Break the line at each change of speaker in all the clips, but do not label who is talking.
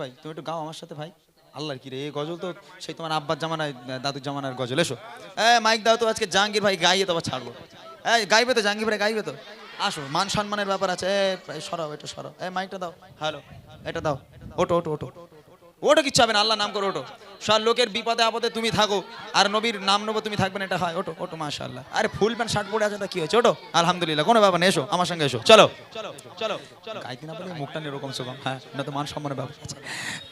ভাই, তুমি একটু গাও আমার সাথে ভাই। আল্লাহর কি রে, এই গজল তো সেই তোমার আব্বার জামানায় দাদুর জামানার গজল, এসো। হ্যাঁ মাইক দাও তো, আজকে জাহাঙ্গীর ভাই গাইয়ে তো আবার ছাড়বো। হ্যাঁ গাইবে তো, জাহাঙ্গীর ভাই গাইবে তো। আসো, মান সম্মানের ব্যাপার আছে, এ, সরাও, এটা সরাও। এ, মাইকটা দাও, হ্যালো, এটা দাও। ওটো ওটো ওটো ওটো কিচ্ছু হবে না আল্লাহ নাম করো ওটো সব লোকের বিপদে আপদে তুমি থাকো, আর নবীর নাম নেব, তুমি থাকবে না, এটা হয়। ওটো ওটো মাশাআল্লাহ। আরে ফুল প্যান্ট, শার্ট পরে আছে কি হয়েছে? ওটো আলহামদুলিল্লাহ। কোনো ব্যাপার নেই, এসো, আমার সঙ্গে এসো। চলো চলো চলো গাইতে না পারলে মুখটা এরকম সোকম হ্যাঁ না তো মান সম্মানের ব্যাপার। আছে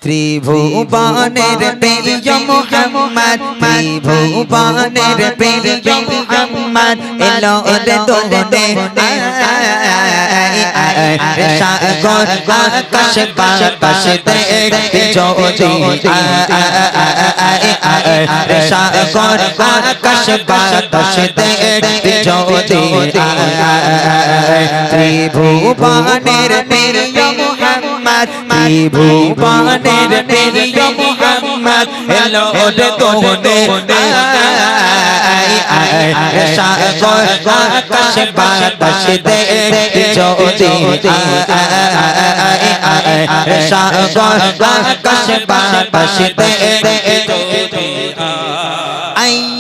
ত্রিভুবনের প্রিয় মোহাম্মদ ত্রিভুবনের প্রিয় মোহাম্মদ এলো রে দোনে সাগর আকাশ বাতাস দেখতে যদি সাগর আকাশ বাতাস দেখতে যদি ত্রিভুবনের প্রিয় মোহাম্মদ ত্রিভুবনের প্রিয় মোহাম্মদ এলো রে দোনে সাগর আকাশ বাতাস দেখতে যদি সাগর আকাশ বাতাস দেখতে যদি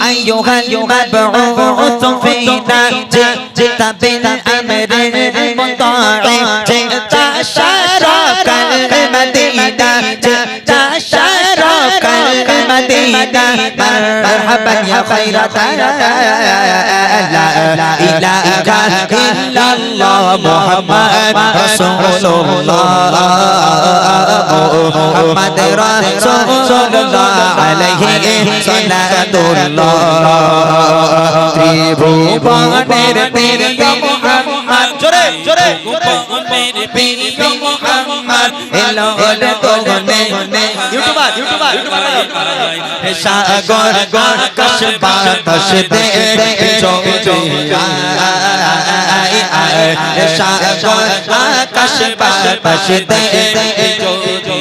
أيها المبعوث فينا جئت بالأمر مرحبا يا خير لا إله إلا الله محمد رسول الله محمد رسول الله عليه صلاة الله ত্রিভুবনের প্রিয় মোহাম্মদ জোরে জোরে ত্রিভুবনের প্রিয় মোহাম্মদ এলো রে তোনে সাগর আকাশ বাতাস দেখে চলছে সাগর আকাশ বাতাস চলছে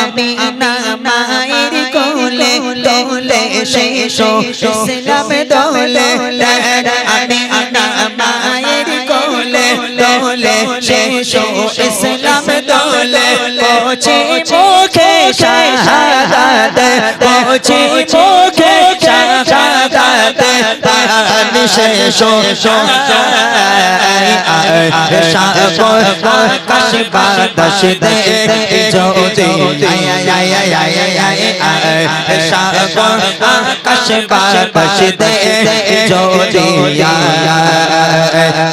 আমি না মায়ের কোলে দোলে শেষ ইসলাম দোলে আমি না কোলে দোলে শেষ ইসলাম দোলে পৌঁছে পৌঁছে মুখে শাহাদাত তার শেষ আকাশ বাতাস যদি সাগর আকাশ বাতাস দেখে যদি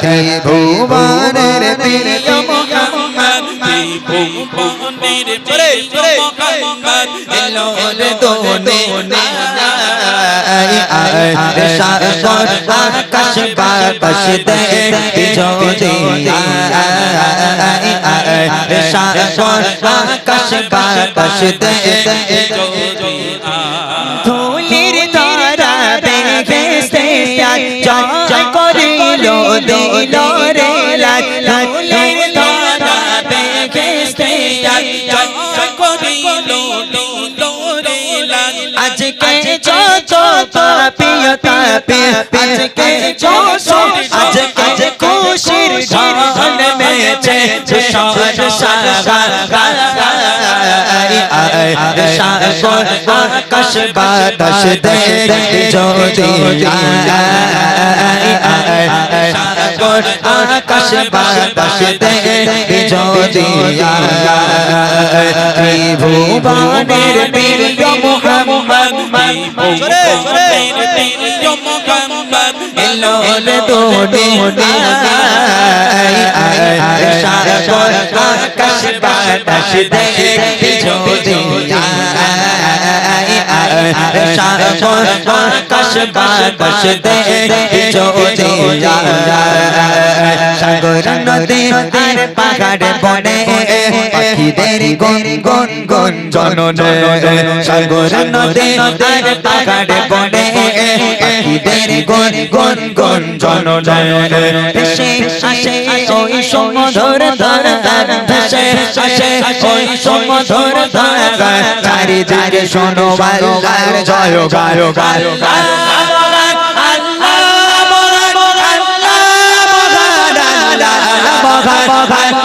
ত্রিভুবনের প্রিয় মোহাম্মদ
ত্রিভুবনের প্রিয় মোহাম্মদ
রে দোনে সাগর আকাশ বাতাস দেখে যদি সাগর আকাশ বাতাস দেখে যদি ধুলির তারা বেহেস্তে জয় করিল দিল রে লাল পাপিয় তাপি আজকে যত আজকে খুশির ঢল মেছে তুষার সাগর আকাশ বাতাস দেখে যদি আকাশ বাতাস দেখে যদি ত্রিভুবনের প্রিয় মোহাম্মদ
মোহাম্মদ
এলো রে দোনে সাগর আকাশ বাতাস দেখে যদি সাগর আকাশ বাতাস দেখে যদি সাগর নদী আর পাহাড় বনে পাখিদের গুন গুন গুন জননে সাগর নদী আর পাহাড় বনে পাখিদের গুন গুন গুন জননে ভেসে আসে, ওই সমুদ্র ধারা ভেসে আসে, ওই সমুদ্র ধারা চারিদিকে শোনো বাল্লার জয় গায় গায় গায় সাগর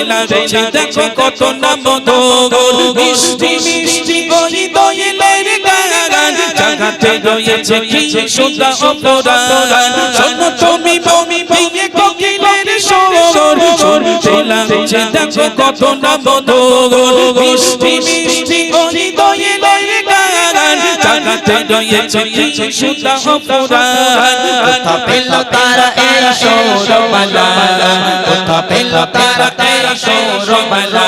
আল্লাহ
দেখো কত নাম মিষ্টি মিষ্টি ওই দোয়েলের গান জাগাতে রয়েছে কি সুন্দর অপরাণ শোনো তুমি বমি সুর শুনতে যে দেখো কত নাম মিষ্টি মিষ্টি হৃদয়ে লয়ে গান জাগাতে রয়েছে সুন্দর অপরাণ
কোথা পেল তারা এই সৌরমালা, কোথা পেল তারা এই সৌরমালা।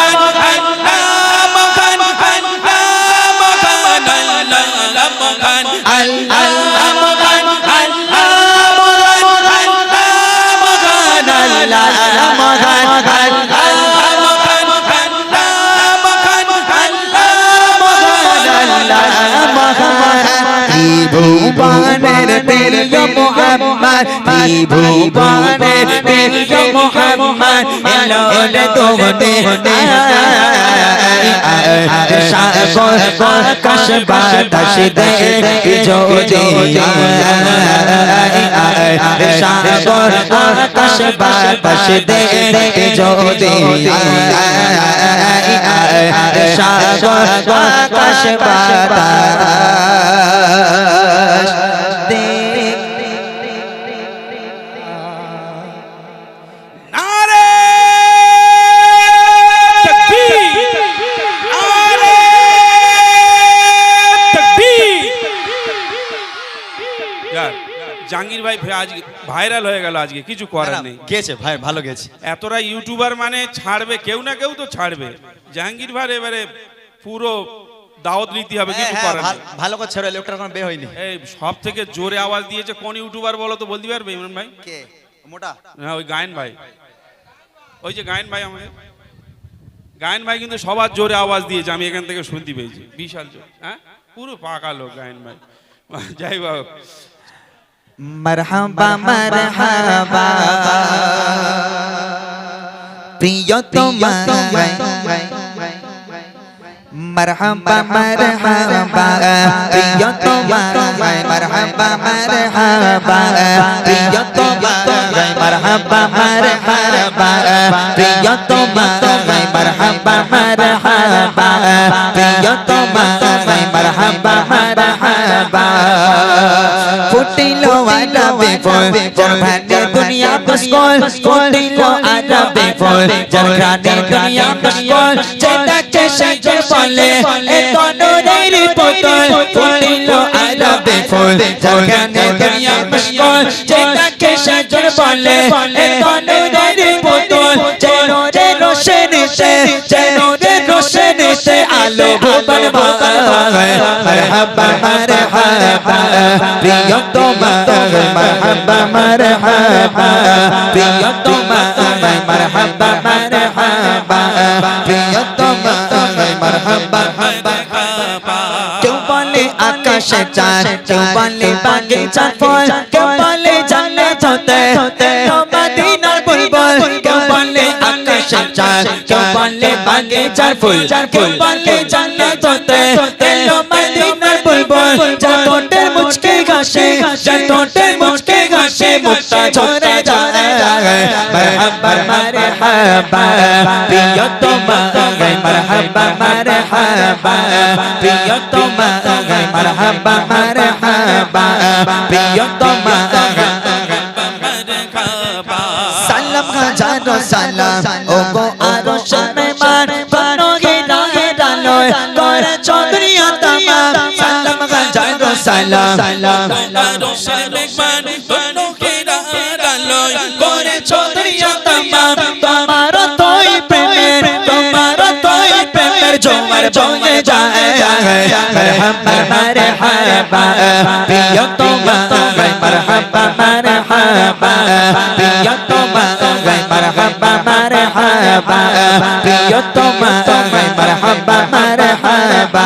ভুবনের প্রিয় মোহাম্মদ এলো রে তোমাতে আকাশ বাতাস দেখে যদি বাতাস বাতাস
জাহাঙ্গীর ভাই আজকে ভাইরাল হয়ে গেল আজকে কিছু করার নেই।
গেছে ভাই ভালো গেছে।
এতটা ইউটিউবার মানে ছাড়বে কেউ না কেউ তো ছাড়বে। জাহাঙ্গীর ভাই এবারে পুরো দাওয়াত নিতে হবে
হ্যাঁ,
কিছু
হ্যাঁ,
করার
ভালো করে ছেড়ে লোকটার কোনো বে হয়নি।
এই সব থেকে জোরে আওয়াজ দিয়েছে কোন ইউটিউবার বলো তো বলতে পারবে ইমরান ভাই?
কে? মোটা?
হ্যাঁ ওই গায়ন ভাই। ওই যে গায়ন ভাই আমাদের। গায়ন ভাই কিন্তু সবার জোরে আওয়াজ দিয়েছে আমি এখান থেকে শুনতে পেয়েছি। বিশাল জোর হ্যাঁ? পুরো পাকা লোক গায়ন ভাই। যাই হোক।
মারহাবা মারহাবা প্রিয় তোমার মারহাবা মারহাবা প্রিয় তোমার মারহাবা মারহাবা প্রিয় তোমার মারহাবা মারহাবা প্রিয় তোমার মারহাবা মারহাবা প্রিয় তোমার মারহাবা মারহাবা Kutilo ada for, Jarkani dunia kuskol Kutilo ada bifol Jarkani dunia kuskol Cinta cesek jepole Eto nudai ripotol Kutilo ada bifol Jarkani dunia kuskol Cinta cesek jepole Eto nudai ripotol কেউ বলে আকাশে চাঁদ কেউ বলে বাগিচা ফল কেউ বলে জান্নাত হতে মদিনার বুলবুল কেউ বলে আকাশে চাঁদ কেউ বলে
বাগিচার ফুল কেউ বলে জান্নাত হতে এলো মদিনার বুলবুল যা ঠোঁটের মুচকে ঘাসে যা ঠোঁটের মুচকে ঘাসে মুক্তা ঝরে যায় মারহাবা মারহাবা প্রিয় তোমায় মারহাবা মারহাবা প্রিয় তোমায় মারহাবা মারহাবা প্রিয় তোমায় সালাম হাজারো সালাম ও গো সালাম। সালাম করে চৌধুরী তামাম তোমার তোই প্রেমের তোমার তোই প্রেমের জোয়ার বয়ে যায়। মারহাবা মারহাবা প্রিয় তোমায় মারহাবা মারহাবা। প্রিয় তোমায় মারহাবা মারহাবা। প্রিয় মারহাবা মারহাবা মারহাবা।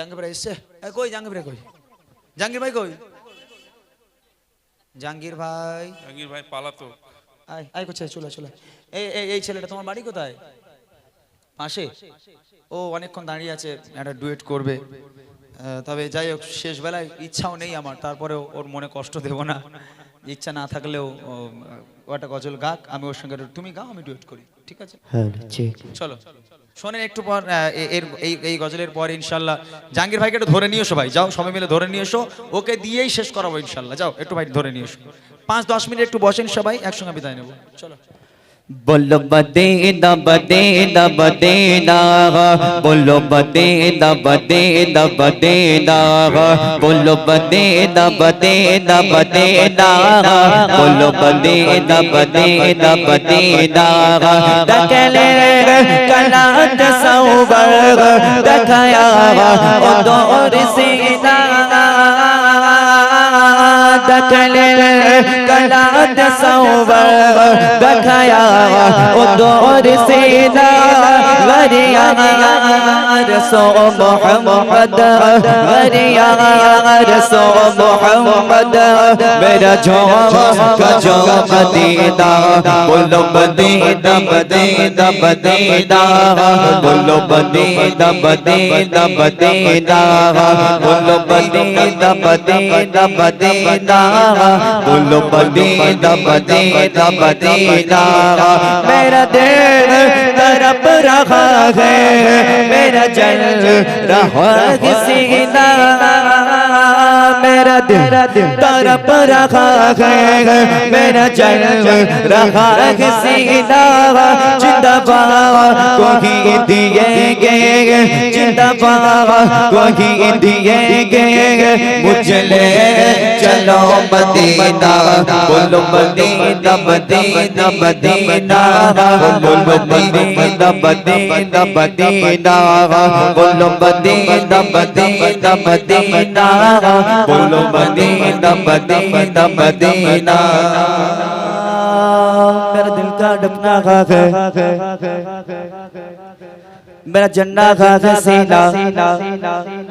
জাহাঙ্গীর ভাই এসছে? কই জাহাঙ্গীর ভাই কই? জাহাঙ্গীর ভাই কই? জাহাঙ্গীর ভাই।
জাহাঙ্গীর ভাই পালাতো
আয় আয় কোথায়? চলে চলে এই এই এই ছেলেটা তোমার বাড়ি কোথায়? পাশে? ও অনেকক্ষণ দাঁড়িয়ে আছে একটা ডুয়েট করবে। তবে যাই হোক শেষ বেলায় ইচ্ছাও নেই আমার তারপরেও ওর মনে কষ্ট দেব না। ইচ্ছা না থাকলেও ও, ও গজল গাক আমি ওর সঙ্গে তুমি গাও আমি ডুয়েট করি ঠিক আছে? চলো। শোনেন একটু পর এর এই এই গজলের পর ইনশাল্লাহ। জাহাঙ্গীর ভাইকে একটু ধরে নিয়ে এসো ভাই যাও সবাই মিলে ধরে নিয়ে এসো। ওকে দিয়েই শেষ করাবো ইনশাল্লাহ যাও একটু ভাই ধরে নিয়ে এসো। পাঁচ দশ মিনিট একটু বসেন সবাই একসঙ্গে বিদায় নেব। চলো।
বলো বদে দবদে দবদে দাহ বলো বদে দবদে দবদে দাহ বলো বদে দবদে দবদে দাহ বলো বদে দবদে দবদে দাহ দেখলে কলাত সৌবর দেখায়া ও দোর সিনা বাগানে কলাত সৌবর দেখায়া ও দোর সেদা غريار صبح محمد غريار صبح محمد میرا جواب کا جو مدینہ بولو مدینہ مدینہ مدینہ بولو مدینہ مدینہ مدینہ بولو مدینہ مدینہ مدینہ बोलो बदे दबदे दबदे मेरा दिल طرف رہا ہے۔ میرا جل رہا سینا میرا دل تڑپ رہا ہے۔ میرا جل رہا سینا زندہ بابا کو ہی دیے گے۔ زندہ بابا کو ہی دیے گے۔ مجھ لے چلو مدینہ۔ بولو مدینہ مدینہ مدینہ۔ بولو مدینہ۔ مدینہ مدینہ بولو مدینہ مدینہ مدینہ بولو مدینہ مدینہ مدینہ میرا دل کا ڈپنا ہے میرا جھنڈا خاک سینا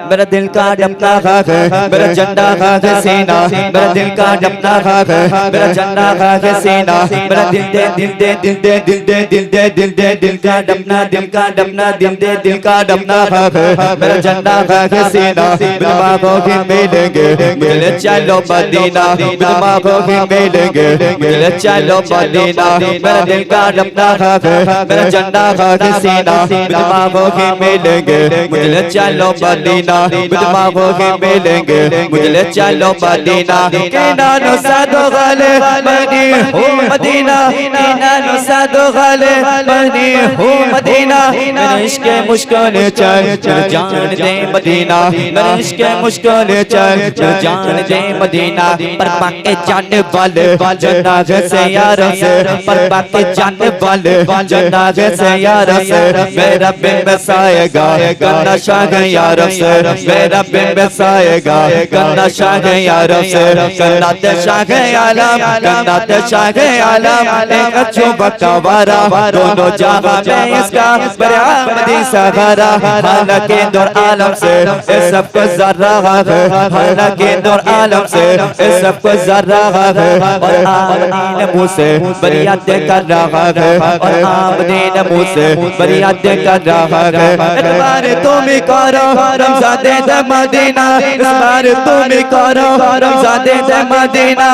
میرا دل کا ڈپنا خاک میرا جھنڈا خاک سینا میرا دل کا ڈپنا خاک میرا جھنڈا خاک سینا میرا دل دے دل دے دل دے دل دے دل دے دل دے دل کا ڈپنا دل کا ڈپنا دل دے دل کا ڈپنا خاک میرا جھنڈا خاک سینا میرے بابوں کی ملیں گے ملے چلو مدینہ میرے بابوں کی ملیں گے ملے چلو مدینہ میرا دل کا ڈپنا خاک میرا جھنڈا خاک سینا میرے بابوں मेरे माँ बागों ही मिलेंगे मुझे चलो मदीना कुछ बागों ही मिलेंगे मुझे चलो मदीना के नानो सादो غلے بنی ہو، مدینہ نانو سادو غلے بنی ہو، مدینہ میرا عشق مشکل چل جان دے مدینہ میرا عشق مشکل چل جان دے مدینہ، پر پاک جان والے جنہ سے یار سے پر پاک جان والے جنہ سے یار سے میرا بن بسائے گا گنا شاہ یار سے میرا بن بسائے گا گنا شاہ یار سے گنا شاہ یار عالم کنات شاہ عالم، ایک اچھو بکا وارا دونوں جہاں میں اس کا بر آمدی سہارا حالکہ دور عالم سے اس سب کو ذرہ ہے حالکہ دور عالم سے اس سب کو ذرہ ہے، اور آمدین مو سے بریات کر رہا ہے، اور آمدین مو سے بریات کر رہا ہے۔ ادبار تم کرو رمزاد مدینہ ادبار تم کرو رمزاد مدینہ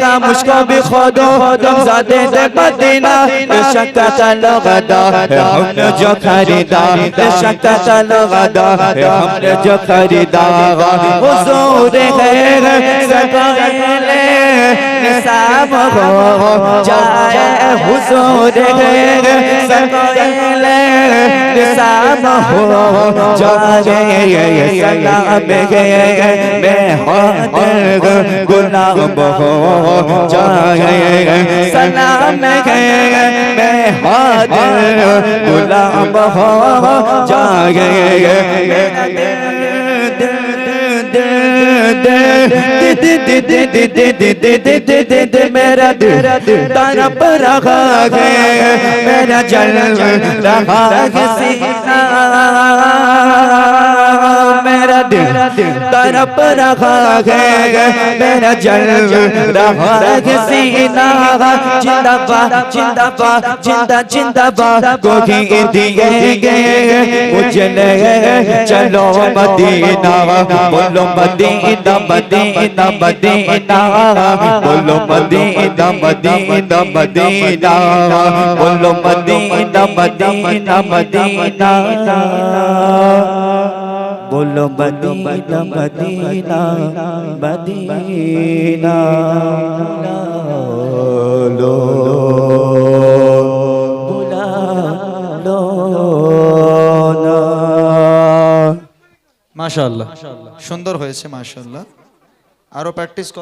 مانا مشکا بی خودو دم زده ده بدینا بشک تا تعلق دا ہم نے جو خریدا. بشک تا تعلق دا ہم نے جو خریدا. حضور خیر لے سب ہو جائے حضور سکل سب ہو جائے سلام گئے میں حاضر گلاب ہو جائے سلام گئے میں حاضر گلاب ہو جائے हाथ गुलाम हो जाए सलाम गए मैं हाथ गुलाम हो जाए मेरा तारा पर रखा है मेरा जल रहा है सीना मेरा दिल तरफ रखा है मेरा जल रहा है सीना जिंदाबाद जिंदाबाद जिंदा जिंदाबाद कोई दिए गए उजले चलो मदीना बोलो मदीना मदीना मदीना बोलो मदीना मदीना मदीना बोलो मदीना मदीना मदीना বলো মদিনা মদিনা মদিনা লো বুলা লো
মাশাআল্লাহ। সুন্দর হয়েছে মাশাল্লাহ আরও প্র্যাকটিস কর